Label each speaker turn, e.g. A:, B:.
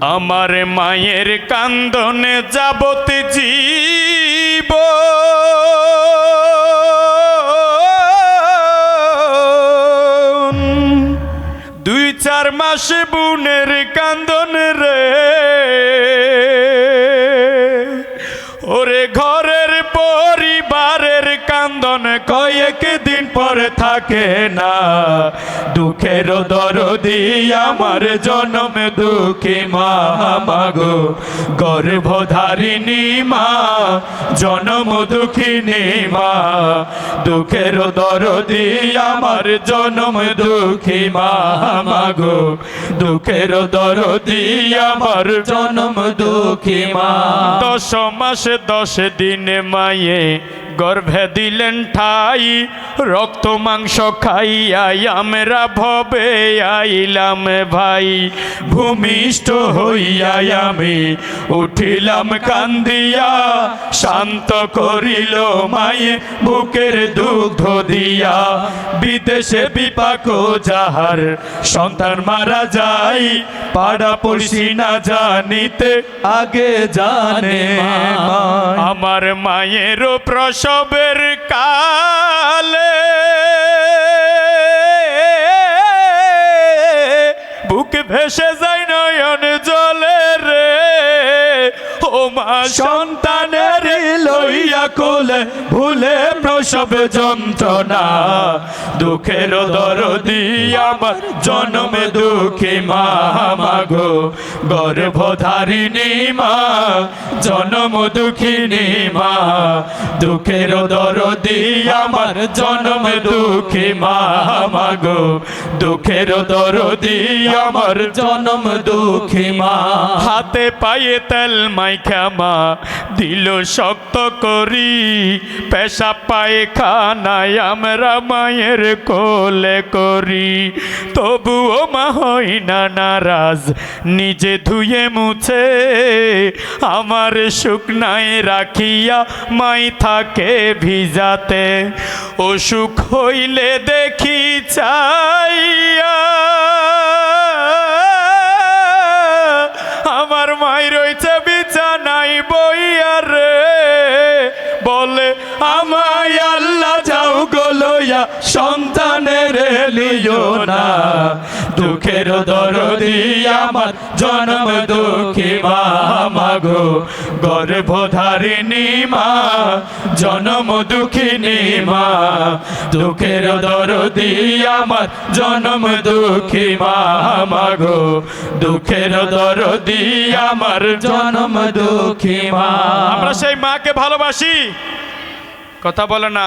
A: আমার মায়ের কান্দনে যাবতে জীব। দুই চার মাসে বুনের কান্দন রে। ওরে ঘরের পরিবারের কান্দন কয়েক পরে থাকে না। দুঃখের দরদি আমার জনম দুঃখী মা মাগো গর্ভধারিণী মা, জনম দুঃখিনী মা। দুঃখের দরদি আমার জনম দুঃখী মা মাগো দুঃখের দরদি আমার
B: জনম দুঃখী মা।
A: দশ মাসে দশ দিনে মায়ে গর্ভে দিলেন ঠাই রক্ত মাংস খাইয়াই আমরা ভবে আইলাম ভাই। ভূমিষ্ঠ হইয়াই আমি উঠিলাম কান্দিয়া শান্ত করিল মায়ে বুকের দুগ্ধ দিয়া। বিদেশে বিপাক যাহার সন্তান মারা যায় পাড়া পড়শি না জানিতে
B: আগে জানে
A: আমার মায়েরও প্রসবের কালে বুক ভেসে যায় নয়ন জলে রে। ও মা সন্তানের লইয়া কোলে ভুলে প্রসব যন্ত্রণা। দুঃখের দরদি আমার, জন্মে দুঃখী মা মাগো গর্ভধারিণী মা, জনম দুঃখিনী মা। দুঃখের দরদি আমার, জনম দুঃখী মা মাগো দুঃখের দরদি আমার,
B: জনম দুঃখী মা।
A: হাতে পায়ে তেল মাইখা মা, দিল শক্ত করি, পেশা পায়ে খানায় আমরা মায়ের কোলে করি। তবুও মা হই না নারাজ, নিজে ধুয়ে মুছে। আমার শুকনায় রাখিয়া মাই থাকে ভিজাতে। অসুখ হইলে দেখি চাইয়া গলইয়া সন্তানের লিও না দুঃখের দরদি আমার, জন্ম দুঃখী মা মাগো, গর্ভধারিণী মা, জনম দুঃখিনী মা, দুঃখের দরদি আমার, জনম দুঃখী মা মাগো, দুঃখের দরদি আমার,
B: জনম দুঃখী মা।
A: আমরা সেই মাকে ভালোবাসি। কথা বলে না।